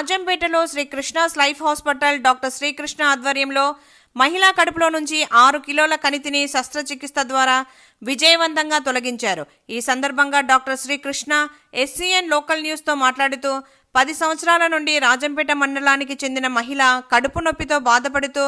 రాజంపేటలో Srikrishna's life hospital doctor Srikrishna ఆధ్వర్యంలో మహిళా కడుపులో నుంచి ఆరు కిలోల కణితిని శస్త్రచికిత్స ద్వారా విజయవంతంగా తొలగించారు. ఈ సందర్భంగా డాక్టర్ శ్రీకృష్ణ ఎస్సీఎన్ లోకల్ న్యూస్తో మాట్లాడుతూ పది సంవత్సరాల నుండి రాజంపేట మండలానికి చెందిన మహిళ కడుపు నొప్పితో బాధపడుతూ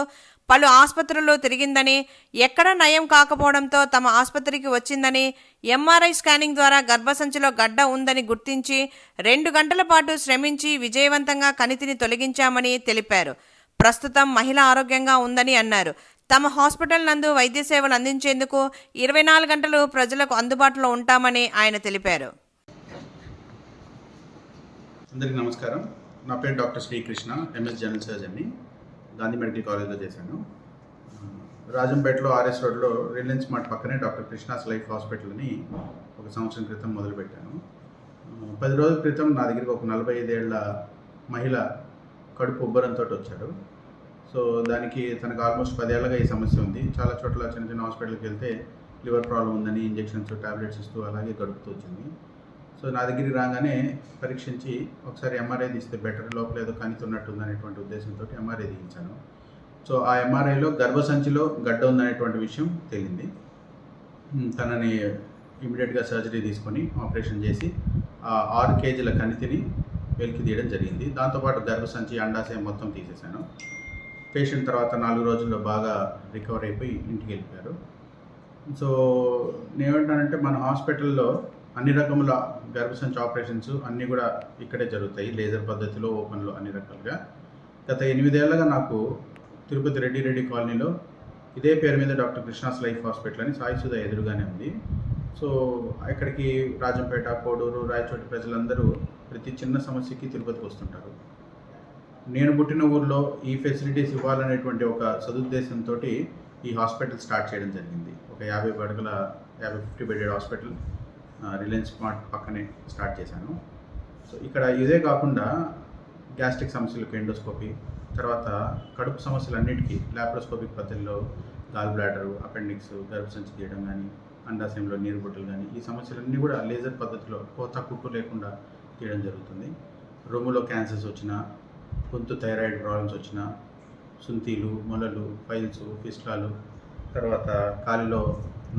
పలు ఆసుపత్రుల్లో తిరిగిందని ఎక్కడ నయం కాకపోవడంతో తమ ఆసుపత్రికి వచ్చిందని ఎంఆర్ఐ స్కానింగ్ ద్వారా గర్భసంచిలో గడ్డ ఉందని గుర్తించి రెండు గంటల పాటు శ్రమించి విజయవంతంగా కణితిని తొలగించామని తెలిపారు. ప్రస్తుతం మహిళ ఆరోగ్యంగా ఉందని అన్నారు. తమ హాస్పిటల్ నందు వైద్య సేవలు అందించేందుకు ఇరవై నాలుగు గంటలు ప్రజలకు అందుబాటులో ఉంటామని ఆయన తెలిపారు. అందరికీ నమస్కారం. నా పేరు డాక్టర్ శ్రీకృష్ణ ఎంఎస్ జనరల్ సర్జన్ని గాంధీ మెడికల్ కాలేజ్లో చేశాను. రాజంపేటలో ఆర్ఎస్ రోడ్లో రిలయన్స్ మార్ట్ పక్కనే డాక్టర్ కృష్ణాస్ లైఫ్ హాస్పిటల్ని ఒక సంవత్సరం క్రితం మొదలుపెట్టాను. పది రోజుల క్రితం నా దగ్గరికి ఒక నలభై ఐదేళ్ళ మహిళ కడుపు ఉబ్బరంతో వచ్చారు. సో దానికి తనకు ఆల్మోస్ట్ పదేళ్ళగా ఈ సమస్య ఉంది. చాలా చోట్ల చిన్న చిన్న హాస్పిటల్కి వెళ్తే లివర్ ప్రాబ్లం ఉందని ఇంజెక్షన్స్ టాబ్లెట్స్ ఇస్తూ అలాగే గడుపుతూ వచ్చింది. సో నా దగ్గరికి రాగానే పరీక్షించి ఒకసారి ఎంఆర్ఐ తీస్తే బెటర్ లోపల ఏదో కనితున్నట్టుంది అనేటువంటి ఉద్దేశంతో ఎంఆర్ఐ తీయించాను. సో ఆ ఎంఆర్ఐలో గర్భసంచిలో గడ్డ ఉందనేటువంటి విషయం తెలియంది తనని ఇమీడియట్గా సర్జరీ తీసుకొని ఆపరేషన్ చేసి ఆరు కేజీల కణితిని వెలికి తీయడం జరిగింది. దాంతోపాటు గర్భసంచి అండాశయం మొత్తం తీసేశాను. పేషెంట్ తర్వాత నాలుగు రోజుల్లో బాగా రికవర్ అయిపోయి ఇంటికి వెళ్ళిపోయారు. సో నేనేమంటానంటే మన హాస్పిటల్లో అన్ని రకముల గర్భసంచి ఆపరేషన్స్ అన్నీ కూడా ఇక్కడే జరుగుతాయి. లేజర్ పద్ధతిలో ఓపెన్లో అన్ని రకాలుగా. గత ఎనిమిదేళ్ళగా నాకు తిరుపతి రెడ్డి రెడ్డి కాలనీలో ఇదే పేరు మీద డాక్టర్ కృష్ణాస్ లైఫ్ హాస్పిటల్ అని సాయి సుధా ఎదురుగానే ఉంది. సో ఇక్కడికి రాజంపేట కోడూరు రాయచోటి ప్రజలందరూ ప్రతి చిన్న సమస్యకి తిరుపతికి వస్తుంటారు. నేను పుట్టిన ఊర్లో ఈ ఫెసిలిటీస్ ఇవ్వాలనేటువంటి ఒక సదుద్దేశంతో ఈ హాస్పిటల్ స్టార్ట్ చేయడం జరిగింది. ఒక యాభై పడకల యాభై fifty bedded hospital. Reliance Smart పక్కనే స్టార్ట్ చేశాను. సో ఇక్కడ ఇదే కాకుండా గ్యాస్ట్రిక్ సమస్యలకు ఎండోస్కోపీ తర్వాత కడుపు సమస్యలన్నిటికీ లాప్రోస్కోపిక్ పద్ధతిలో గాల్ బ్లాడరు అపెండిక్స్ గర్భసంచి తీయడం కానీ అండాశయంలో నీరు బుట్టలు కానీ ఈ సమస్యలన్నీ కూడా లేజర్ పద్ధతిలో కోత కుట్టు లేకుండా తీయడం జరుగుతుంది. రొమ్ములో క్యాన్సర్స్ వచ్చినా గొంతు థైరాయిడ్ ప్రాబ్లమ్స్ వచ్చినా సుంతీలు మొలలు ఫైల్స్ ఫిస్టాలు తర్వాత కాలిలో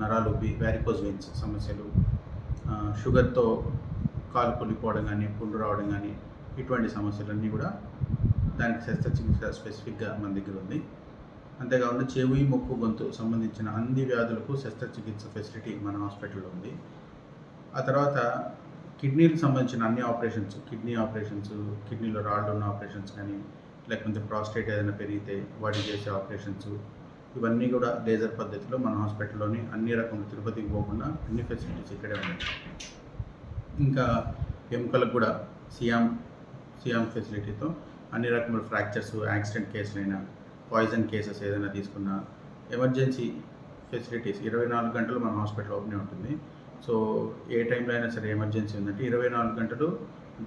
నరాలు వ్యారికోజ్ వెయిన్స్ సమస్యలు షుగర్తో కాలు కులిపోవడం కానీ పుండు రావడం కానీ ఇటువంటి సమస్యలన్నీ కూడా దానికి శస్త్రచికిత్స స్పెసిఫిక్గా మన దగ్గర ఉంది. అంతేకాకుండా చెవి ముక్కు గొంతు సంబంధించిన అన్ని వ్యాధులకు శస్త్రచికిత్స ఫెసిలిటీ మన హాస్పిటల్లో ఉంది. ఆ తర్వాత కిడ్నీకి సంబంధించిన అన్ని ఆపరేషన్స్ కిడ్నీ ఆపరేషన్స్ కిడ్నీలో రాళ్ళు ఉన్న ఆపరేషన్స్ కానీ లేకపోతే ప్రాస్టేట్ ఏదైనా పెరిగితే వాటికి చేసే ఆపరేషన్స్ ఇవన్నీ కూడా లేజర్ పద్ధతిలో మన హాస్పిటల్లోని అన్ని రకములు తిరుపతికి పోకుండా అన్ని ఫెసిలిటీస్ ఇక్కడే ఉన్నాయి. ఇంకా ఎముకలకు కూడా సియామ్ సియామ్ ఫెసిలిటీతో అన్ని రకముల ఫ్రాక్చర్స్ యాక్సిడెంట్ కేసులైనా పాయిజన్ కేసెస్ ఏదైనా తీసుకున్నా ఎమర్జెన్సీ ఫెసిలిటీస్ ఇరవై నాలుగు గంటలు మన హాస్పిటల్ ఓపెన్ ఉంటుంది. సో ఏ టైంలో అయినా సరే ఎమర్జెన్సీ ఉందంటే ఇరవై నాలుగు గంటలు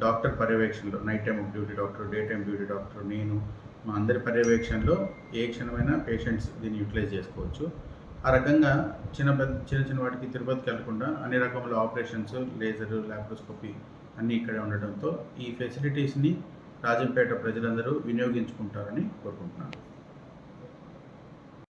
డాక్టర్ పర్యవేక్షణలో night time duty doctor day time duty doctor నేను మా అందరి పర్యవేక్షణలో ఏ క్షణమైనా పేషెంట్స్ దీన్ని యూటిలైజ్ చేసుకోవచ్చు. ఆ రకంగా చిన్న పెద్ద చిన్న చిన్న వాటికి తిరుపతికి వెళ్ళకుండా అన్ని రకముల ఆపరేషన్స్ లేజర్ ల్యాప్రోస్కోపీ అన్నీ ఇక్కడే ఉండటంతో ఈ ఫెసిలిటీస్ని రాజంపేట ప్రజలందరూ వినియోగించుకుంటారని కోరుకుంటున్నాను.